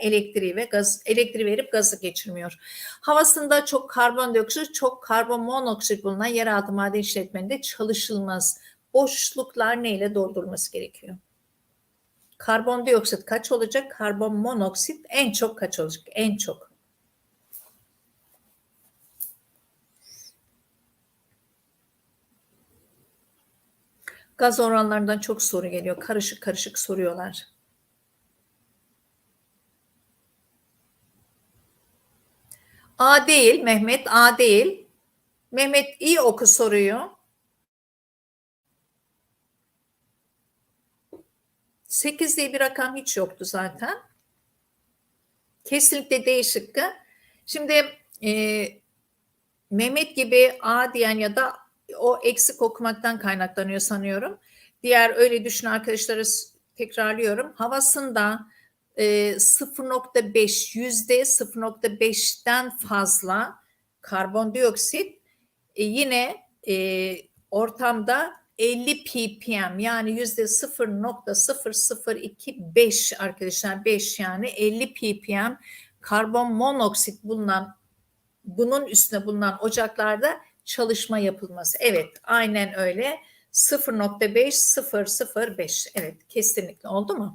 elektriği ve gaz elektriği verip gazı geçirmiyor. Havasında çok karbondioksit, çok karbon monoksit bulunan yeraltı maden işletmelerinde çalışılmaz. Boşluklar neyle doldurulması gerekiyor? Karbondioksit kaç olacak? Karbon monoksit en çok kaç olacak? En çok. Gaz oranlarından çok soru geliyor. Karışık karışık soruyorlar. A değil Mehmet A değil. Mehmet iyi oku soruyu. 8 diye bir rakam hiç yoktu zaten. Kesinlikle D. Şimdi e, Mehmet gibi A diyen ya da o eksik okumaktan kaynaklanıyor sanıyorum. Diğer öyle düşünen arkadaşlara tekrarlıyorum. Havasında 0.5 yüzde 0.5'ten fazla karbondioksit e, yine e, ortamda 50 ppm yani yüzde 0.0025 arkadaşlar 5 yani 50 ppm karbon monoksit bulunan bunun üstüne bulunan ocaklarda çalışma yapılması. Evet aynen öyle 0.5 005 evet kesinlikle oldu mu?